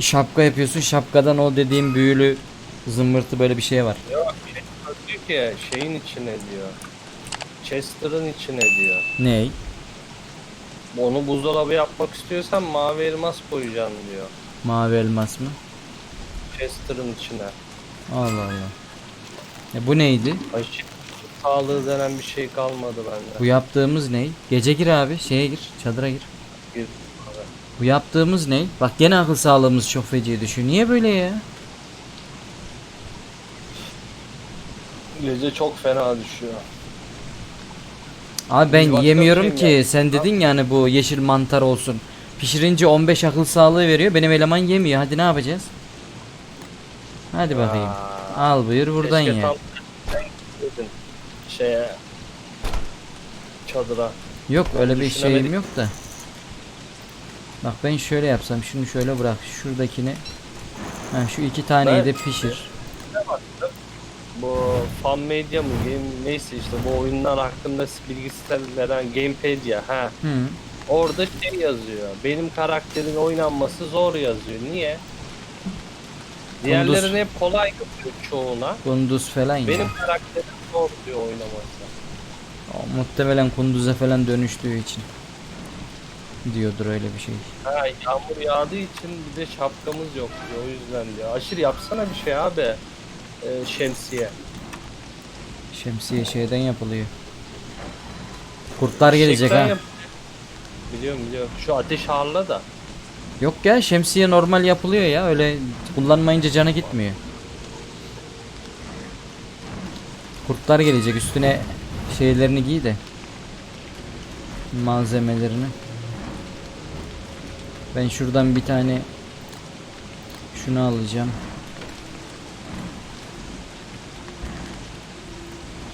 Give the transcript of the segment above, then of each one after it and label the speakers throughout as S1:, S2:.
S1: şapka yapıyorsun. Şapkadan o dediğim büyülü zımbırtı böyle bir şey var.
S2: Yok diyor ki şeyin içine diyor. Chester'ın içine diyor.
S1: Ney?
S2: Onu buzdolabı yapmak istiyorsan mavi elmas koyacaksın diyor.
S1: Mavi elmas mı?
S2: Chester'ın içine.
S1: Allah Allah. E bu neydi?
S2: Ay şey, sağlığı denen bir şey kalmadı bende.
S1: Bu yaptığımız ney? Gece gir abi. Şeye gir. Çadıra gir.
S2: Bir-
S1: Bu yaptığımız ney? Bak gene akıl sağlığımız çok feci düşüyor. Niye böyle ya?
S2: Gece çok fena düşüyor.
S1: Abi ben
S2: başka
S1: yemiyorum
S2: şey
S1: ki.
S2: yaptık
S1: Sen dedin yani bu yeşil mantar olsun. Pişirince 15 akıl sağlığı veriyor. Benim eleman yemiyor. Hadi ne yapacağız? Hadi bakayım.
S2: Aa,
S1: Al buyur buradan ye.
S2: tam Şeye çadıra.
S1: Yok öyle bir şeyim yok da. Bak ben şöyle yapsam şunu şöyle bırak. Şuradakini ha, şu iki taneyi de pişir.
S2: Bu fan medya mı game neyse işte bu oyunlar hakkında bilgisayar veren gamepedia ha.
S1: Hı.
S2: Orada şey yazıyor. Benim karakterin oynanması zor yazıyor. Niye? Diğerlerin hep kolay yapıyor çoğuna.
S1: Kunduz falan ya.
S2: Benim karakterim zor diyor oynaması.
S1: O, muhtemelen kunduza falan dönüştüğü için. Diyordur öyle bir şey.
S2: Ha yağmur yağdığı için bir de şapkamız yok diyor o yüzden diyor. Aşırı yapsana bir şey abi. Ee, şemsiye.
S1: Şemsiye şeyden yapılıyor. Kurtlar gelecek
S2: Çiçekten
S1: ha.
S2: yap- Biliyorum biliyorum. Şu ateş harla da.
S1: Yok ya şemsiye normal yapılıyor ya. Öyle kullanmayınca canı gitmiyor. Kurtlar gelecek üstüne şeylerini giy de. Malzemelerini. Ben şuradan bir tane şunu alacağım.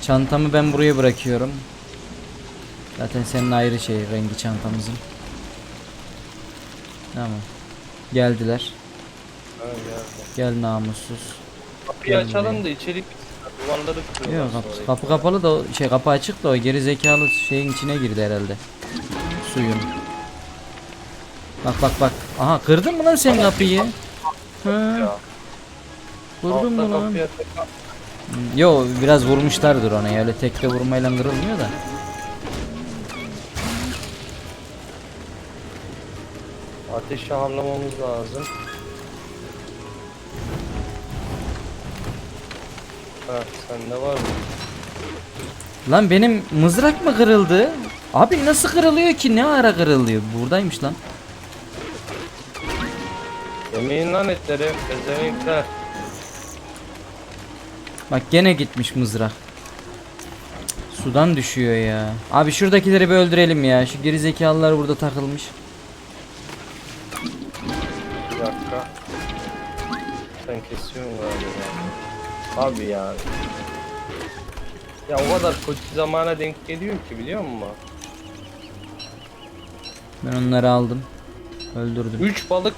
S1: Çantamı ben buraya bırakıyorum. Zaten senin ayrı şey rengi çantamızın. Tamam. Geldiler.
S2: Ha, geldi.
S1: Gel namussuz.
S2: Kapıyı
S1: Geldi.
S2: açalım da içeri duvarları kırıyorlar
S1: Yok kapı, kapı kapalı da şey kapı açık da o geri zekalı şeyin içine girdi herhalde. Suyun. Bak bak bak. Aha kırdın mı lan sen kapıyı? Ha, mı
S2: Altta
S1: lan? Hmm, Yo biraz vurmuşlardır ona öyle tekte vurmayla kırılmıyor da.
S2: ateşi harlamamız lazım. Ha sende var mı?
S1: Lan benim mızrak mı kırıldı? Abi nasıl kırılıyor ki? Ne ara kırılıyor? Buradaymış lan.
S2: Yemeğin lan etleri, pezevenkler.
S1: Bak gene gitmiş mızrak. Sudan düşüyor ya. Abi şuradakileri bir öldürelim ya. Şu gerizekalılar burada takılmış.
S2: Bir dakika. Sen kesiyorsun galiba. Abi ya. Ya o kadar kötü zamana denk geliyor ki biliyor musun?
S1: Ben onları aldım. Öldürdüm.
S2: 3 balık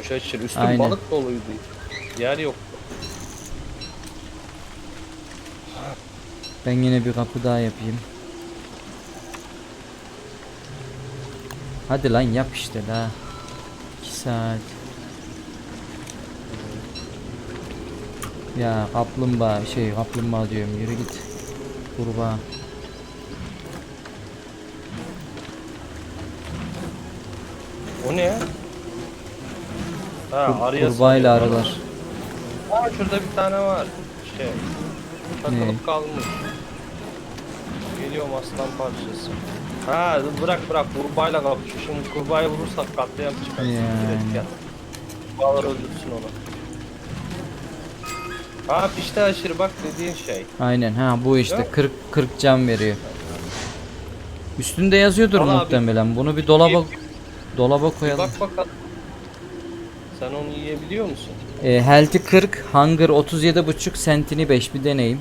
S2: 3 kokmuş aşırı. Üstün
S1: Aynen.
S2: balık doluydu. Yer yok.
S1: Ben yine bir kapı daha yapayım. Hadi lan yap işte daha. 2 saat. Ya kaplumbağa şey kaplumbağa diyorum yürü git. Kurbağa.
S2: O ne? Ha arıya
S1: kurbağayla arılar.
S2: Aa şurada bir tane var. Şey. Takılıp kalmış. Geliyorum aslan parçası. Ha bırak bırak kurbağayla kapışıyor. Şimdi kurbağayı vurursak katliam çıkar.
S1: Yani.
S2: Gel. Kurbağalar öldürsün onu. Ha pişti aşırı bak dediğin şey.
S1: Aynen ha bu işte
S2: Yok.
S1: 40 40 can veriyor. Üstünde yazıyordur
S2: Al abi.
S1: muhtemelen. Bunu bir dolaba dolaba
S2: Bir
S1: koyalım.
S2: bak bakalım. Sen onu yiyebiliyor musun?
S1: E, health'i 40, hunger 37.5, sentini 5 bir deneyim.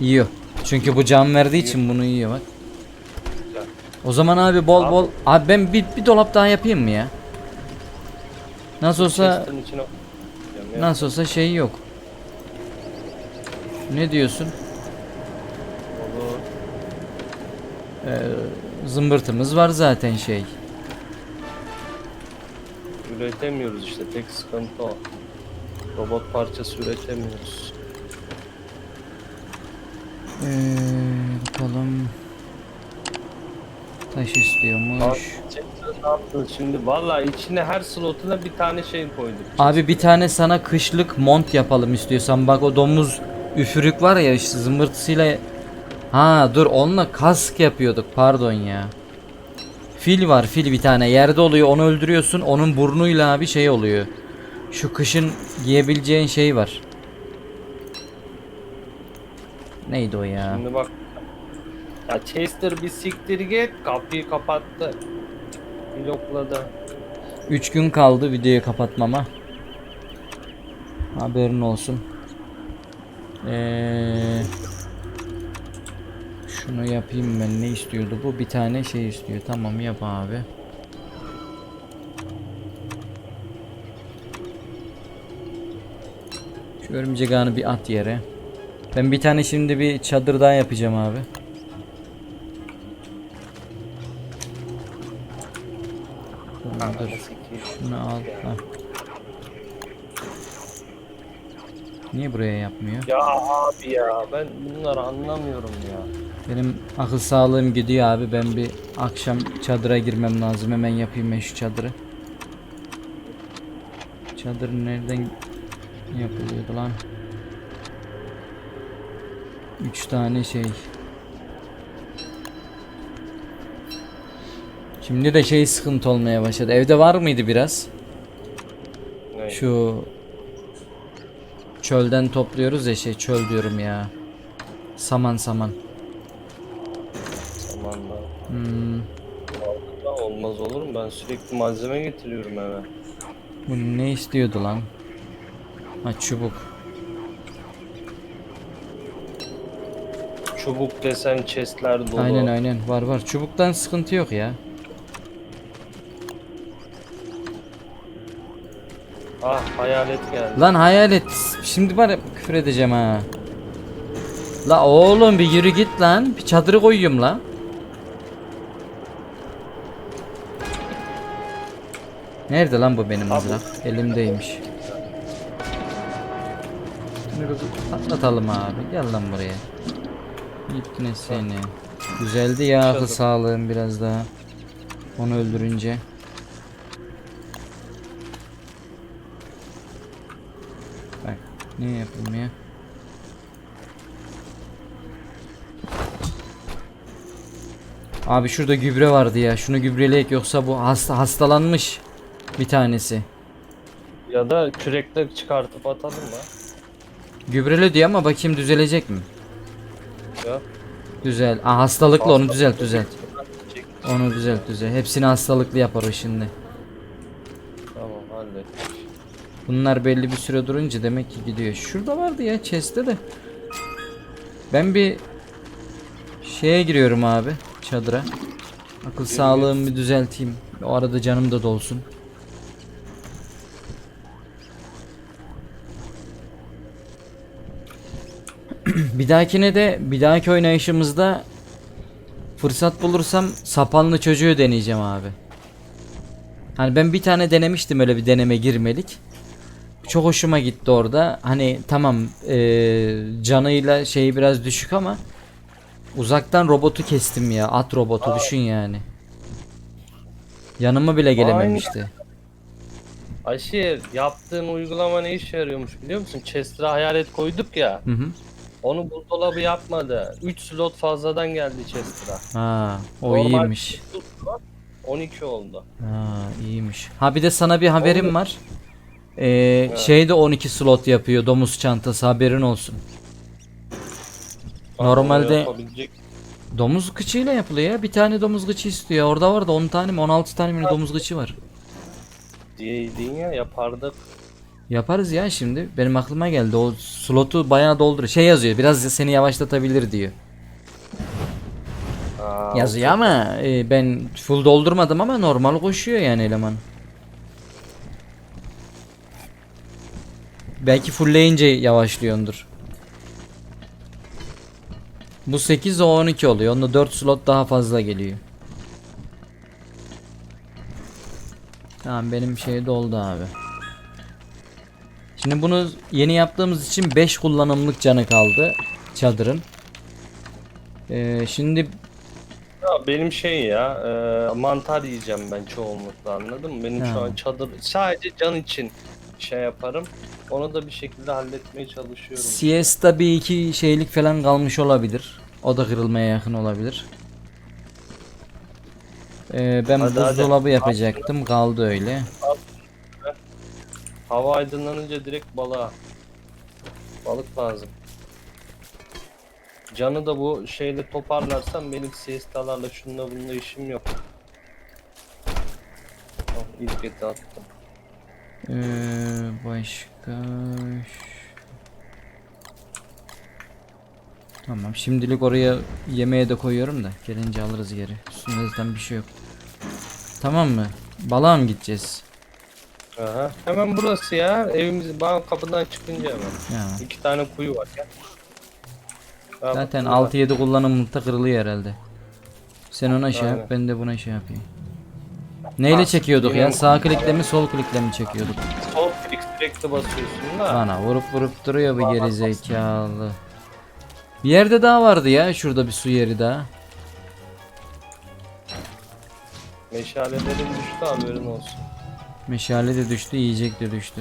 S1: Yiyor. Çünkü bu can verdiği için bunu yiyor bak.
S2: Güzel.
S1: O zaman abi bol
S2: Abi.
S1: bol abi ben bir, bir dolap daha yapayım mı ya? Nasıl olsa
S2: Chest'in içine... Ya,
S1: nasıl olsa şey yok. Ne diyorsun?
S2: Olur.
S1: Ee, zımbırtımız var zaten şey.
S2: Üretemiyoruz işte tek sıkıntı o. Robot parçası üretemiyoruz.
S1: Ee, bakalım. Taş
S2: Abi,
S1: istiyormuş.
S2: ne şimdi? Valla içine her slotuna bir tane şey koyduk.
S1: Abi bir tane sana kışlık mont yapalım istiyorsan. Bak o domuz üfürük var ya işte zımbırtısıyla. Ha dur onunla kask yapıyorduk pardon ya. Fil var fil bir tane yerde oluyor onu öldürüyorsun onun burnuyla bir şey oluyor. Şu kışın giyebileceğin şey var. Neydi o ya?
S2: Şimdi bak. Ya Chester bir siktir git kapıyı kapattı. Blokladı.
S1: 3 gün kaldı videoyu kapatmama. Haberin olsun. Ee, şunu yapayım ben. Ne istiyordu bu? Bir tane şey istiyor. Tamam yap abi. Şu örümcek ağını bir at yere. Ben bir tane şimdi bir çadır daha yapacağım abi. Dur. Şunu al. Ha. Niye buraya yapmıyor?
S2: Ya abi ya ben bunları anlamıyorum ya.
S1: Benim akıl sağlığım gidiyor abi. Ben bir akşam çadıra girmem lazım. Hemen yapayım ben şu çadırı. Çadır nereden yapılıyordu lan? Üç tane şey. Şimdi de şey sıkıntı olmaya başladı. Evde var mıydı biraz?
S2: Ne?
S1: Şu çölden topluyoruz ya şey çöl diyorum ya. Saman saman.
S2: Zamanla.
S1: Hmm,
S2: Vallahi olmaz olur mu? Ben sürekli malzeme getiriyorum eve.
S1: bu ne istiyordu lan? Ha çubuk.
S2: Çubuk desen chestler dolu.
S1: Aynen aynen var var. Çubuktan sıkıntı yok ya.
S2: Ah hayalet geldi.
S1: Lan hayalet. Şimdi var ya küfür edeceğim ha. La oğlum bir yürü git lan. Bir çadırı koyuyorum la. Nerede lan bu benim mızrak? Elimdeymiş. Patlatalım abi. Gel lan buraya. İpne seni. Güzeldi ya akıl sağlığım biraz daha. Onu öldürünce. Bak ne yapılmıyor? Abi şurada gübre vardı ya. Şunu gübreleyek yoksa bu hasta hastalanmış bir tanesi.
S2: Ya da kürekle çıkartıp atalım mı?
S1: Gübrele diyor ama bakayım düzelecek mi?
S2: Ya.
S1: Güzel. Aa, hastalıklı onu düzelt düzelt.
S2: Çek.
S1: Onu düzelt düzelt. Hepsini hastalıklı yapar o şimdi.
S2: Tamam hallettik.
S1: Bunlar belli bir süre durunca demek ki gidiyor. Şurada vardı ya chest'te de. Ben bir şeye giriyorum abi çadıra. Akıl sağlığımı bir düzelteyim. O arada canım da dolsun. Bir dahakine de bir dahaki oynayışımızda fırsat bulursam sapanlı çocuğu deneyeceğim abi. Hani ben bir tane denemiştim öyle bir deneme girmelik. Çok hoşuma gitti orada. Hani tamam eee, canıyla şeyi biraz düşük ama uzaktan robotu kestim ya. At robotu düşün yani. Yanıma bile gelememişti.
S2: Aşir yaptığın uygulama ne işe yarıyormuş biliyor musun? Chester'a hayalet koyduk ya.
S1: Hı hı.
S2: Onu buzdolabı yapmadı. 3 slot fazladan geldi Chester'a.
S1: Ha, o
S2: Normal
S1: iyiymiş.
S2: bir slot 12 oldu.
S1: Ha, iyiymiş. Ha bir de sana bir haberim
S2: Oldu.
S1: var. Ee, şey de 12 slot yapıyor domuz çantası haberin olsun. Normalde-
S2: Onu yapabilecek-
S1: Domuz kıçıyla yapılıyor ya. Bir tane domuz kıçı istiyor. Orada var da 10 tane mi 16 tane mi ne domuz kıçı var.
S2: diyeydin ya yapardık.
S1: Yaparız ya şimdi. Benim aklıma geldi. O slotu bayağı dolduruyor. Şey yazıyor. Biraz seni yavaşlatabilir diyor.
S2: Aa,
S1: Yazıyor ama e, ben full doldurmadım ama normal koşuyor yani eleman. Belki fullleyince yavaşlıyordur. Bu 8 o 12 oluyor. Onda 4 slot daha fazla geliyor. Tamam benim şey doldu abi. Şimdi bunu yeni yaptığımız için 5 kullanımlık canı kaldı çadırın. Ee, şimdi
S2: Ya benim şey ya e, mantar yiyeceğim ben çoğunlukla anladın mı? Benim şu
S1: Ha.
S2: an çadır sadece can için şey yaparım. Onu da bir şekilde halletmeye çalışıyorum.
S1: siesta bir iki şeylik falan kalmış olabilir. O da kırılmaya yakın olabilir. Ee, ben
S2: Hadi, hadi.
S1: buzdolabı yapacaktım kaldı öyle.
S2: Hava aydınlanınca direkt balığa. Balık lazım. Canı da bu şeyle toparlarsam benim siestalarla şununla bununla işim yok. Tamam, ilk eti attım.
S1: Ee, başka Tamam şimdilik oraya yemeğe de koyuyorum da gelince alırız geri. Üstünde zaten bir şey yok. Tamam mı? Balığa mı gideceğiz?
S2: Aha. Hemen burası ya. Evimiz bana kapıdan çıkınca hemen.
S1: Ya.
S2: İki tane kuyu var ya. Ha,
S1: Zaten
S2: bak burada.
S1: 6-7 kullanımlıkta kırılıyor herhalde. Sen ona şey yap
S2: Aynen.
S1: ben de buna şey yapayım. Neyle
S2: Ha,
S1: çekiyorduk
S2: yine
S1: ya?
S2: mi?
S1: Sağ klikle mi sol klikle mi çekiyorduk?
S2: Sol klik sürekli basıyorsun da.
S1: Bana vurup vurup duruyor bu geri zekalı. Bir yerde daha vardı ya şurada bir su yeri daha.
S2: Meşalelerin düştü haberin olsun.
S1: Meşale de düştü, yiyecek de düştü.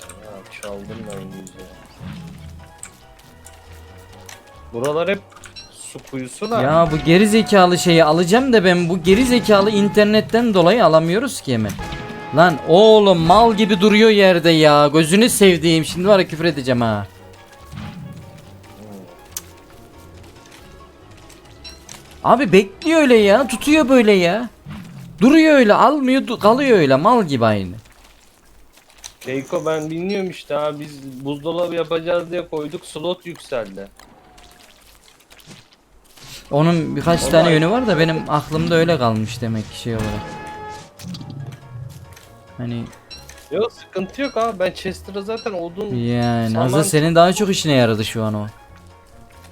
S2: Ya çaldım ben iyice. Buralar hep su kuyusu da.
S1: Ya bu geri zekalı şeyi alacağım da ben bu geri zekalı internetten dolayı alamıyoruz ki hemen. Lan oğlum mal gibi duruyor yerde ya. Gözünü sevdiğim. Şimdi var ya küfür edeceğim ha. Abi bekliyor öyle ya. Tutuyor böyle ya. Duruyor öyle. Almıyor kalıyor öyle. Mal gibi aynı.
S2: Keiko ben bilmiyorum işte ha biz buzdolabı yapacağız diye koyduk slot yükseldi.
S1: Onun birkaç
S2: Olay.
S1: tane yönü var da benim aklımda öyle kalmış demek ki şey olarak. Hani
S2: Yok sıkıntı yok abi ben Chester'a zaten odun
S1: yani
S2: Saman-
S1: aslında senin daha çok işine yaradı şu an o.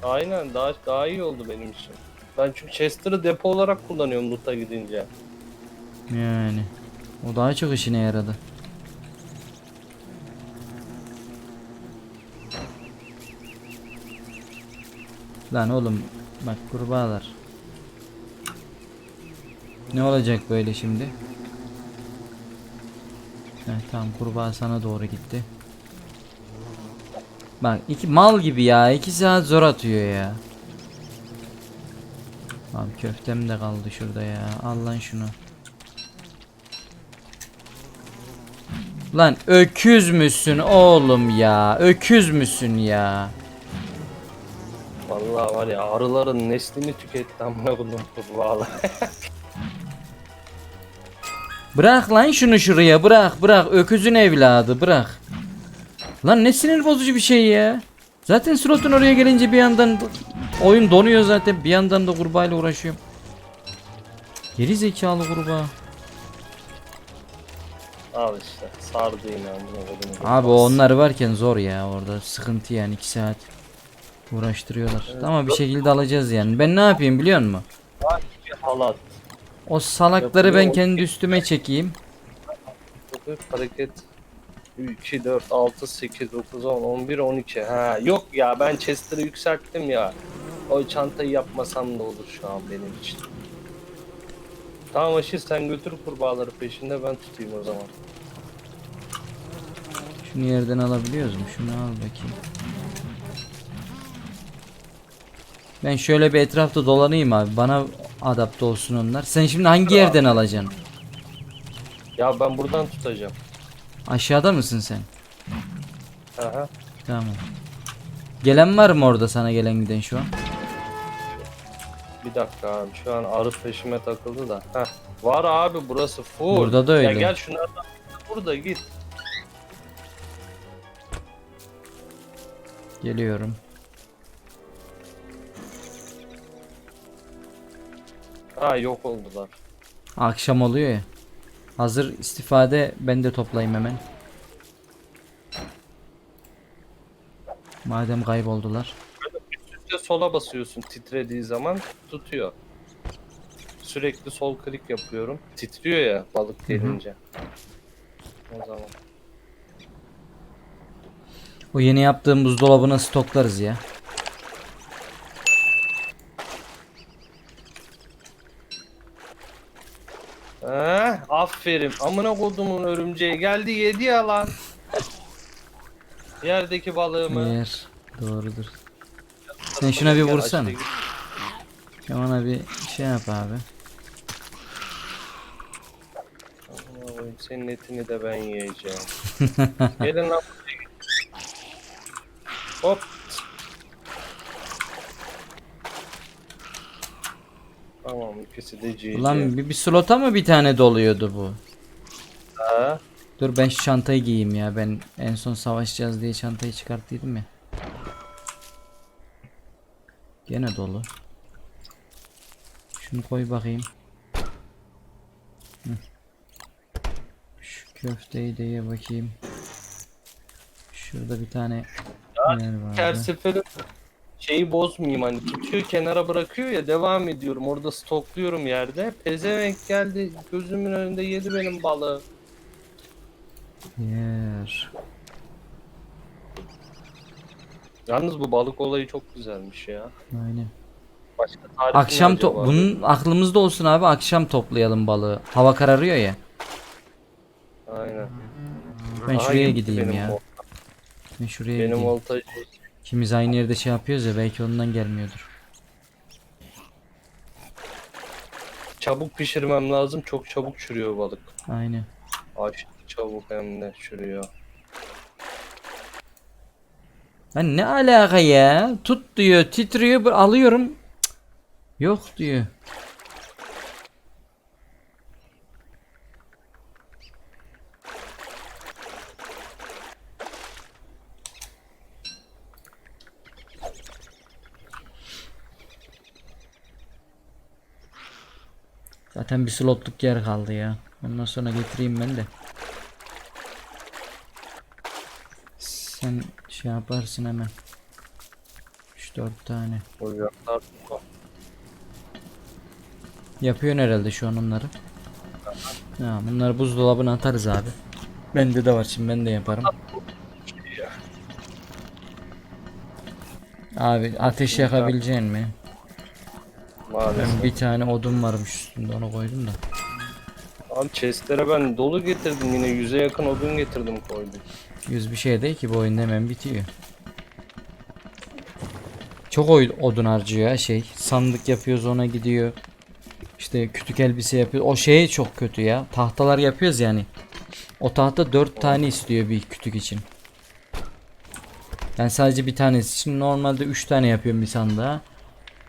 S2: aynen daha daha iyi oldu benim için. Ben çünkü Chester'ı depo olarak kullanıyorum loot'a gidince.
S1: Yani o daha çok işine yaradı. Lan oğlum bak kurbağalar. Ne olacak böyle şimdi? Heh, tamam kurbağa sana doğru gitti. Bak iki mal gibi ya iki saat zor atıyor ya. Abi köftem de kaldı şurada ya. Al lan şunu. Lan öküz müsün oğlum ya? Öküz müsün ya?
S2: Vallahi var ya arıların neslini tüketti amına koydum kurbağalar.
S1: Bırak lan şunu şuraya bırak bırak öküzün evladı bırak. Lan ne sinir bozucu bir şey ya. Zaten slotun oraya gelince bir yandan oyun donuyor zaten bir yandan da kurbağayla uğraşıyorum. Geri zekalı kurbağa.
S2: Al işte sardı yine amına.
S1: Abi onlar varken zor ya orada sıkıntı yani 2 saat uğraştırıyorlar. Ama bir şekilde alacağız yani. Ben ne yapayım biliyor musun?
S2: Halat.
S1: O salakları ben kendi üstüme çekeyim.
S2: Hareket 2, 4, 6, 8, 9, 10, 11, 12. Ha yok ya ben Chester'ı yükselttim ya. O çantayı yapmasam da olur şu an benim için. Tamam Aşil sen götür kurbağaları peşinde ben tutayım o zaman.
S1: Şunu yerden alabiliyoruz mu? Şunu al bakayım. Ben şöyle bir etrafta dolanayım abi. Bana adapte olsun onlar. Sen şimdi hangi yerden alacaksın?
S2: Ya ben buradan tutacağım.
S1: Aşağıda mısın sen?
S2: Aha.
S1: Tamam. Gelen var mı orada sana gelen giden şu an?
S2: Bir dakika abi şu an arı peşime takıldı da. Heh. Var abi burası full.
S1: Burada da
S2: Ya
S1: öyle.
S2: gel şunlardan burada git.
S1: Geliyorum.
S2: Ha yok oldular.
S1: Akşam oluyor ya. Hazır istifade ben de toplayayım hemen. Madem kayboldular.
S2: Üstte sola basıyorsun titrediği zaman tutuyor. sürekli sol klik yapıyorum. Titriyor ya balık gelince. O zaman.
S1: O yeni yaptığım buzdolabına stoklarız ya.
S2: He, aferin. Amına kodumun örümceği geldi yedi ya lan. Yerdeki balığımı.
S1: Yer. Doğrudur. Sen şuna bir vursana. Ya Ona bir şey yap abi.
S2: Senin etini de ben yiyeceğim. Gelin lan. Hop. Tamam ikisi de GG.
S1: Ulan bir, bir slota mı bir tane doluyordu bu?
S2: Ha,
S1: Dur ben şu çantayı giyeyim ya. Ben en son savaşacağız diye çantayı çıkarttıydım ya. Gene dolu. Şunu koy bakayım. Hı. Şu köfteyi de ye bakayım. Şurada bir tane
S2: her
S1: var.
S2: seferin şeyi bozmayayım hani tutuyor kenara bırakıyor ya devam ediyorum orada stokluyorum yerde. Pezevenk geldi gözümün önünde yedi benim balığı.
S1: Yer.
S2: Yalnız bu balık olayı çok güzelmiş ya.
S1: Aynen.
S2: Başka tarifi ne
S1: Akşam to
S2: acaba?
S1: bunun aklımızda olsun abi. Akşam toplayalım balığı. Hava kararıyor ya.
S2: Aynen.
S1: Ben
S2: Aha,
S1: şuraya
S2: gitti
S1: gideyim
S2: benim
S1: ya.
S2: ol-
S1: Ben şuraya
S2: Benim
S1: gideyim.
S2: oltayı
S1: İkimiz aynı yerde şey yapıyoruz ya belki ondan gelmiyordur.
S2: çabuk pişirmem lazım. Çok çabuk çürüyor balık.
S1: Aynen.
S2: Aşırı çabuk hem de çürüyor.
S1: Lan ne alaka ya? Tut diyor, titriyor, bu- alıyorum. Cık. Yok diyor. Zaten bir slotluk yer kaldı ya. Ondan sonra getireyim ben de. Sen şey yaparsın hemen. 3-4 tane.
S2: Ocaklar
S1: Yapıyorsun herhalde şu an onları. Ya bunları buzdolabına atarız abi. Bende de var şimdi ben de yaparım. Abi ateş yakabileceksin mi?
S2: Maalesef.
S1: Ben bir tane odun varmış üstünde onu koydum da.
S2: Abi chestlere ben dolu getirdim yine yüze yakın odun getirdim koydum.
S1: Yüz bir şey değil ki bu oyun hemen bitiyor. Çok oy odun harcıyor ya şey. Sandık yapıyoruz ona gidiyor. İşte kütük elbise yapıyor. O şey çok kötü ya. Tahtalar yapıyoruz yani. O tahta 4 tane istiyor bir kütük için. Ben sadece bir tanesi için normalde 3 tane yapıyorum bir sandığa.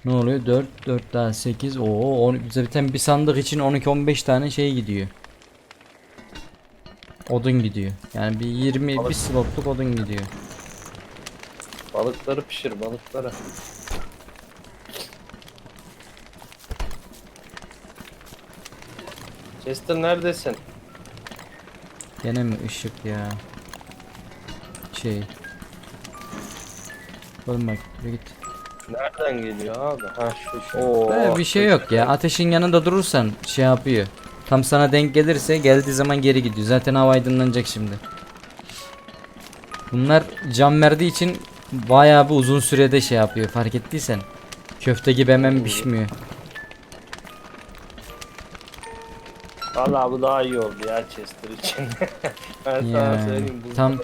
S1: Ne oluyor? 4 4 daha 8. Oo, on, zaten bir sandık için 12 15 tane şey gidiyor. Odun gidiyor. Yani bir 20 bir slotluk odun gidiyor.
S2: Balıkları pişir balıkları. Chester neredesin?
S1: Gene mi ışık ya? Şey. Oğlum bak git.
S2: Nereden geliyor abi? Ha şu. Oo.
S1: Böyle bir şey yok ya. Ateşin yanında durursan şey yapıyor. Tam sana denk gelirse geldiği zaman geri gidiyor. Zaten hava aydınlanacak şimdi. Bunlar cam verdiği için bayağı bir uzun sürede şey yapıyor fark ettiysen. Köfte gibi hemen pişmiyor.
S2: Valla bu daha iyi oldu ya Chester için. ben sana söyleyeyim. bu
S1: tam-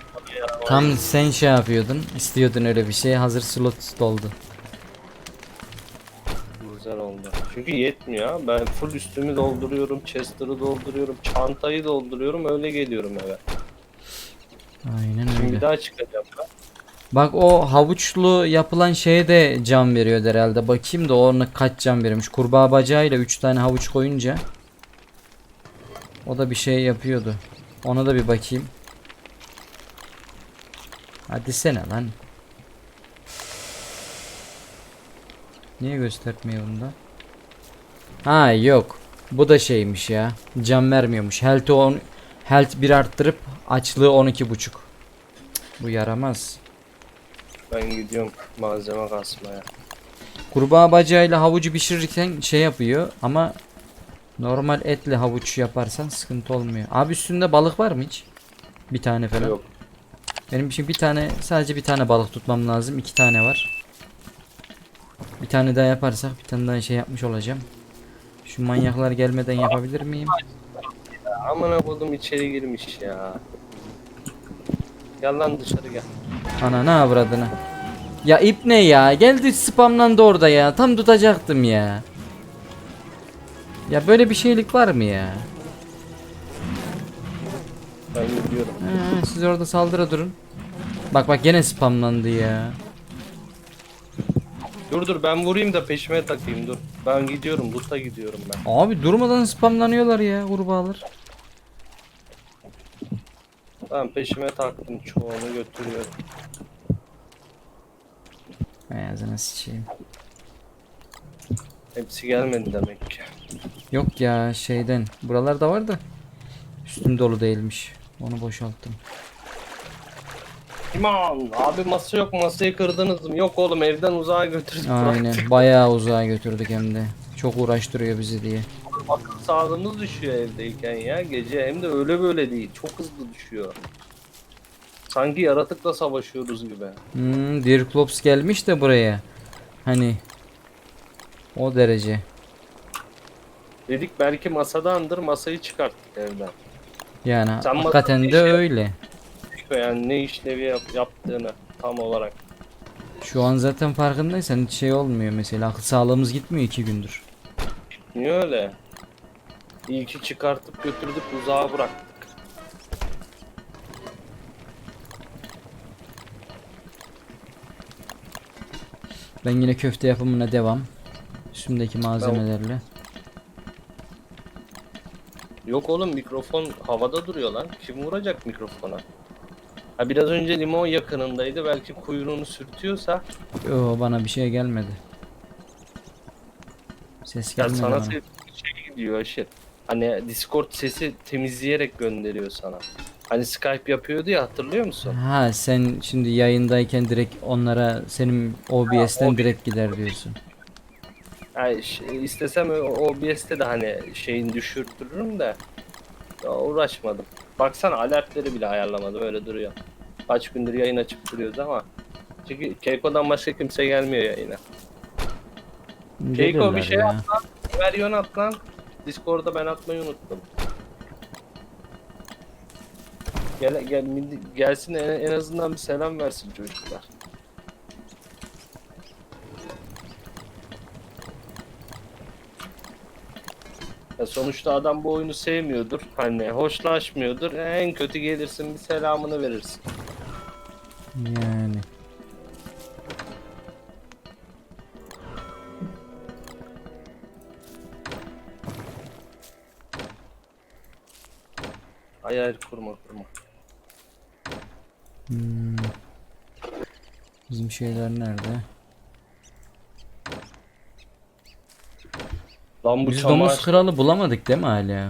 S1: Tam sen şey yapıyordun, istiyordun öyle bir şey. Hazır slot doldu.
S2: Oldu. Çünkü yetmiyor. Ben full üstümü dolduruyorum, Chester'ı dolduruyorum, çantayı dolduruyorum, öyle geliyorum eve.
S1: Aynen
S2: Şimdi
S1: öyle.
S2: bir daha çıkacağım ben.
S1: Bak o havuçlu yapılan şeye de can veriyor herhalde. Bakayım da ona kaç can veriyormuş. Kurbağa bacağıyla 3 tane havuç koyunca o da bir şey yapıyordu. Ona da bir bakayım. Hadi sene lan. Niye göstermiyor bunda? Ha yok. Bu da şeymiş ya. Can vermiyormuş. Health'ı 10 Health 1 arttırıp açlığı 12 buçuk. Bu yaramaz.
S2: Ben gidiyorum malzeme kasmaya.
S1: Kurbağa bacağıyla havucu pişirirken şey yapıyor ama Normal etli havuç yaparsan sıkıntı olmuyor. Abi üstünde balık var mı hiç? Bir tane falan.
S2: Yok.
S1: Benim için bir tane sadece bir tane balık tutmam lazım. İki tane var. Bir tane daha yaparsak bir tane daha şey yapmış olacağım. Şu manyaklar gelmeden yapabilir miyim?
S2: Aman koydum içeri girmiş ya. Gel lan dışarı gel.
S1: Ana ne avradını. Ya ip ne ya? Geldi spamlandı orada ya. Tam tutacaktım ya. Ya böyle bir şeylik var mı ya?
S2: Ben gidiyorum.
S1: Ha, siz orada saldıra durun. Bak bak gene spamlandı ya.
S2: Dur dur ben vurayım da peşime takayım dur. Ben gidiyorum loot'a gidiyorum ben.
S1: Abi durmadan spamlanıyorlar ya kurbağalar.
S2: Ben peşime taktım çoğunu götürüyorum.
S1: Hay ağzına sıçayım.
S2: Hepsi gelmedi demek ki.
S1: Yok ya şeyden. Buralarda var da. Üstüm dolu değilmiş. Onu boşalttım.
S2: İman abi masa yok masayı kırdınız mı? Yok oğlum evden uzağa götürdük.
S1: Aynen. Bayağı uzağa götürdük hem de. Çok uğraştırıyor bizi diye.
S2: Akıl sağlığımız düşüyor evdeyken ya gece hem de öyle böyle değil çok hızlı düşüyor. Sanki yaratıkla savaşıyoruz gibi.
S1: Hmm, Dirklops gelmiş de buraya. Hani o derece.
S2: Dedik belki masadandır masayı çıkarttık evden.
S1: Yani
S2: Sen
S1: hakikaten de
S2: işi-
S1: öyle.
S2: Yani ne işlevi yap- yaptığını tam olarak.
S1: Şu an zaten farkındaysan hiç şey olmuyor mesela. Akıl sağlığımız gitmiyor iki gündür.
S2: Niye öyle? İyi ki çıkartıp götürdük uzağa bıraktık.
S1: Ben yine köfte yapımına devam. Üstümdeki malzemelerle.
S2: Yok oğlum mikrofon havada duruyor lan. Kim vuracak mikrofona? Ha biraz önce limon yakınındaydı. Belki kuyruğunu sürtüyorsa
S1: Yo bana bir şey gelmedi. Ses
S2: ya
S1: gelmedi
S2: sana
S1: bana.
S2: şey gidiyor aşır. Hani Discord sesi temizleyerek gönderiyor sana. Hani Skype yapıyordu ya hatırlıyor musun?
S1: Ha sen şimdi yayındayken direkt onlara senin OBS'ten
S2: OBS.
S1: direkt gider diyorsun.
S2: Yani ş- istesem o- OBS'te de hani şeyin düşürtürürüm de ya uğraşmadım. Baksana alertleri bile ayarlamadım öyle duruyor. Kaç gündür yayın açıp duruyoruz ama çünkü Keiko'dan başka kimse gelmiyor yayına. Keiko bir şey
S1: ya.
S2: yap lan. Ver yön at lan. Discord'da ben atmayı unuttum. Gel, gel gelsin en, en azından bir selam versin çocuklar. Ya sonuçta adam bu oyunu sevmiyordur. Hani hoşlaşmıyordur. En kötü gelirsin bir selamını verirsin.
S1: Yani.
S2: Lan bu
S1: Biz
S2: çamaşır
S1: domuz kralı bulamadık değil mi hala?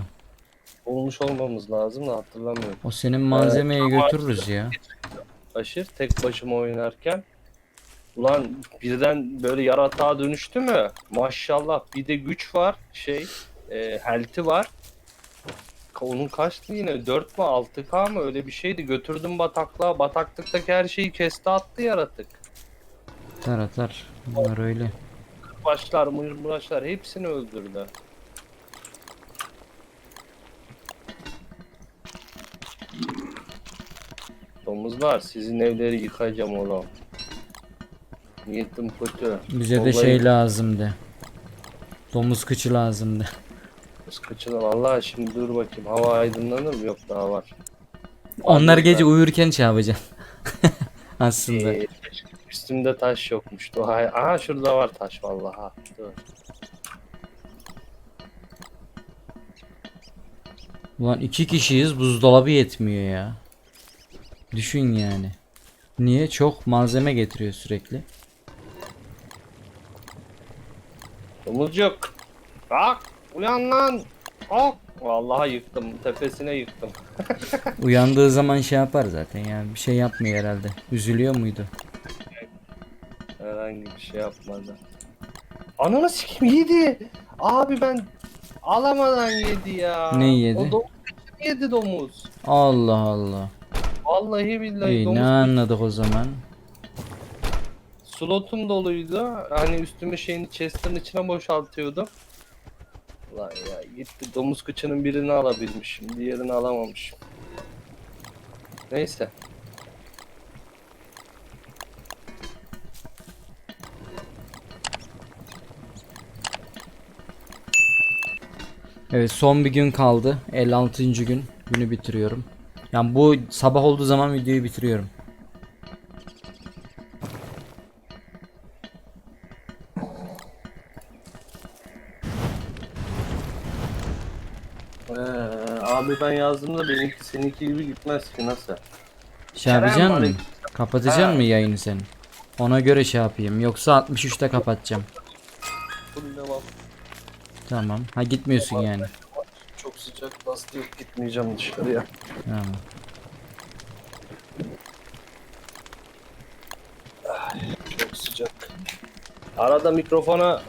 S2: olmuş olmamız lazım da hatırlamıyorum.
S1: O senin malzemeyi götürürüz ya.
S2: Aşır tek başıma oynarken. Ulan birden böyle yaratığa dönüştü mü? Maşallah bir de güç var şey e, health'i var. Ka- Onun kaçtı yine 4 mü 6k mı öyle bir şeydi götürdüm bataklığa bataklıktaki her şeyi kesti attı yaratık.
S1: Atar atar. Bunlar öyle.
S2: Başlar mırmıraşlar hepsini öldürdü. Domuzlar sizin evleri yıkacağım oğlum. Niyetim kötü.
S1: Bize de
S2: Vallahi
S1: şey lazımdı. Domuz kıçı lazımdı.
S2: Kıçına vallahi şimdi dur bakayım hava aydınlanır mı? Yok daha var.
S1: Onlar gece uyurken şey yapacaksın. Aslında.
S2: Ee, üstümde taş yokmuştu. Hay- Aha şurada var taş vallahi. Dur.
S1: Ulan iki kişiyiz buzdolabı yetmiyor ya. Düşün yani. Niye? Çok malzeme getiriyor sürekli.
S2: Domuzcuk. Kalk. Uyan lan. Kalk. Vallahi yıktım. Tepesine yıktım.
S1: Uyandığı zaman şey yapar zaten yani bir şey yapmıyor herhalde. Üzülüyor muydu?
S2: Herhangi bir şey yapmadı. Ananı sikim yedi. Abi ben Alamadan yedi ya.
S1: Ne yedi?
S2: O domuz yedi domuz.
S1: Allah Allah.
S2: Vallahi billahi
S1: İyi
S2: domuz
S1: ne anladık o zaman.
S2: Slotum doluydu. Hani üstüme şeyin chest'in içine boşaltıyordum. Lan ya gitti domuz kıçının birini alabilmişim. Diğerini alamamışım. Neyse.
S1: Evet son bir gün kaldı. 56. gün. Günü bitiriyorum. Yani bu sabah olduğu zaman videoyu bitiriyorum.
S2: Ee, abi ben yazdığımda benimki seninki gibi gitmez ki nasıl?
S1: Şey yapacaksın mı? Kapatacaksın
S2: Ha.
S1: mı yayını sen? Ona göre şey yapayım. Yoksa 63'te kapatacağım. Tamam. Ha gitmiyorsun yani.
S2: Çok sıcak bastı yok gitmeyeceğim dışarıya.
S1: Tamam.
S2: Çok sıcak. Arada mikrofona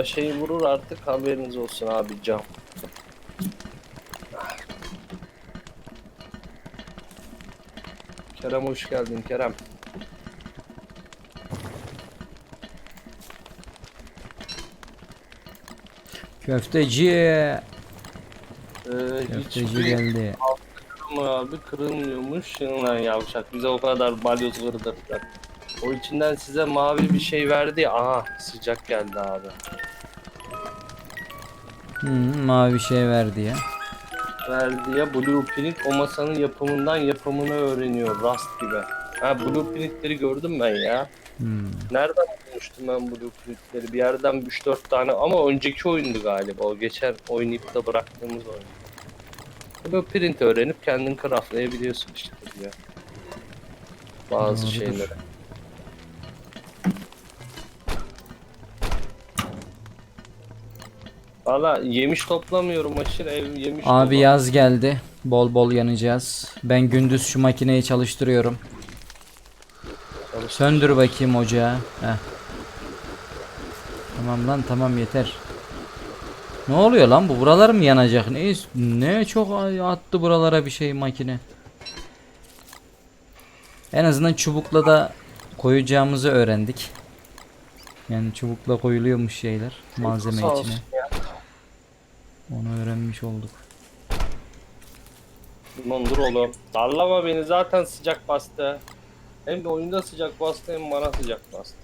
S2: e, şey vurur artık haberiniz olsun abi cam. Kerem hoş geldin Kerem.
S1: Köfteci.
S2: Ee,
S1: Köfteci
S2: hiçbir
S1: geldi.
S2: kırılma abi kırılmıyormuş. Lan yavşak bize o kadar balyoz vurdurdular. O içinden size mavi bir şey verdi ya. Aha sıcak geldi abi.
S1: Hı, mavi şey verdi ya.
S2: verdi ya Blueprint o masanın yapımından yapımını öğreniyor Rust gibi. Ha Blueprint'leri gördüm ben ya.
S1: Hmm.
S2: Nereden bulmuştum ben Blueprint'leri? Bir yerden 3-4 tane ama önceki oyundu galiba. O geçen oynayıp da bıraktığımız oyun. Blueprint öğrenip kendin craftlayabiliyorsun işte diyor. Bazı
S1: Doğrudur.
S2: şeyleri. Valla yemiş toplamıyorum aşırı ev yemiş
S1: Abi
S2: dolu.
S1: yaz geldi. Bol bol yanacağız. Ben gündüz şu makineyi çalıştırıyorum. Söndür bakayım ocağı. Heh. Tamam lan tamam yeter. Ne oluyor lan bu? Buralar mı yanacak? Ne ne çok attı buralara bir şey makine. En azından çubukla da koyacağımızı öğrendik. Yani çubukla koyuluyormuş şeyler malzeme
S2: Sağ
S1: içine. Onu öğrenmiş olduk.
S2: Dondur oğlum. Darlama beni zaten sıcak bastı. Hem de oyunda sıcak bastı hem bana sıcak bastı.